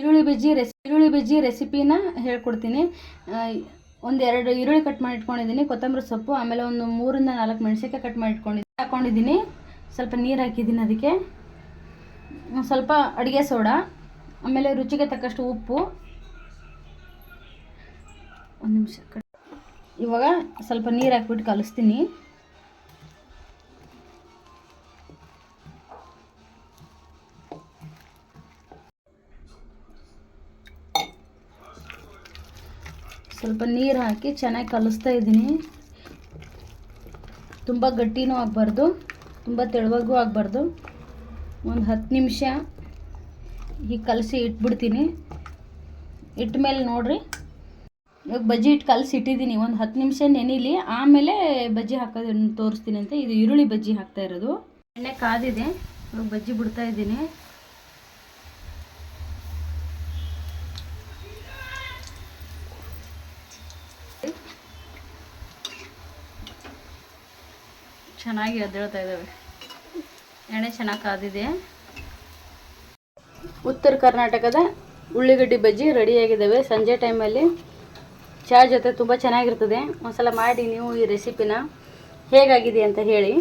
ಈರುಳ್ಳಿ ಬಜ್ಜಿ ರೆಸಿ, ಈರುಳ್ಳಿ ಬಜ್ಜಿ ರೆಸಿಪಿನ ಹೇಳ್ಕೊಡ್ತೀನಿ. ಒಂದು ಎರಡು ಈರುಳ್ಳಿ ಕಟ್ ಮಾಡಿ ಇಟ್ಕೊಂಡಿದ್ದೀನಿ ಕೊತ್ತಂಬರಿ ಸೊಪ್ಪು, ಆಮೇಲೆ ಒಂದು ಮೂರಿಂದ ನಾಲ್ಕು ಮೆಣಸಿನ್ಕಾಯಿ ಕಟ್ ಮಾಡಿ ಇಟ್ಕೊಂಡಿದ್ದೀನಿ ಹಾಕೊಂಡಿದ್ದೀನಿ. ಸ್ವಲ್ಪ ನೀರು ಹಾಕಿದ್ದೀನಿ ಅದಕ್ಕೆ. ಸ್ವಲ್ಪ ಅಡುಗೆ ಸೋಡಾ, ಆಮೇಲೆ ರುಚಿಗೆ ತಕ್ಕಷ್ಟು ಉಪ್ಪು. ಒಂದು ನಿಮಿಷ ಕಟ್ ಇವಾಗ ಸ್ವಲ್ಪ ನೀರು ಹಾಕ್ಬಿಟ್ಟು ಕಲಿಸ್ತೀನಿ. ಸ್ವಲ್ಪ ನೀರು ಹಾಕಿ ಚೆನ್ನಾಗಿ ಕಲಿಸ್ತಾ ಇದ್ದೀನಿ. ತುಂಬ ಗಟ್ಟಿನೂ ಆಗಬಾರ್ದು, ತುಂಬ ತೆಳುವಾಗೂ ಆಗಬಾರ್ದು. ಒಂದು ಹತ್ತು ನಿಮಿಷ ಹೀಗೆ ಕಲಸಿ ಇಟ್ಬಿಡ್ತೀನಿ. ಇಟ್ಟ ಮೇಲೆ ನೋಡಿರಿ. ಇವಾಗ ಬಜ್ಜಿ ಇಟ್ಟು ಕಲಸಿ ಇಟ್ಟಿದ್ದೀನಿ. ಒಂದು ಹತ್ತು ನಿಮಿಷ ನೆನಿಲಿ, ಆಮೇಲೆ ಬಜ್ಜಿ ಹಾಕೋದನ್ನು ತೋರಿಸ್ತೀನಿ ಅಂತ. ಇದು ಈರುಳ್ಳಿ ಬಜ್ಜಿ ಹಾಕ್ತಾ ಇರೋದು. ಎಣ್ಣೆ ಕಾದಿದೆ, ಇವಾಗ ಬಜ್ಜಿ ಬಿಡ್ತಾ ಇದ್ದೀನಿ. ಚೆನ್ನಾಗಿ ಎದ್ದೇಳ್ತಾ ಇದ್ದಾವೆ ಎಣ್ಣೆ ಚೆನ್ನಾಗಿ ಕಾದಿದೆ. ಉತ್ತರ ಕರ್ನಾಟಕದ ಉಳ್ಳಿಗಡ್ಡಿ ಬಜ್ಜಿ ರೆಡಿಯಾಗಿದ್ದಾವೆ ಸಂಜೆ ಟೈಮಲ್ಲಿ ಚಹಾ ಜೊತೆ ತುಂಬ ಚೆನ್ನಾಗಿರ್ತದೆ. ಒಂದ್ಸಲ ಮಾಡಿ ನೀವು ಈ ರೆಸಿಪಿನ ಹೇಗಾಗಿದೆ ಅಂತ ಹೇಳಿ.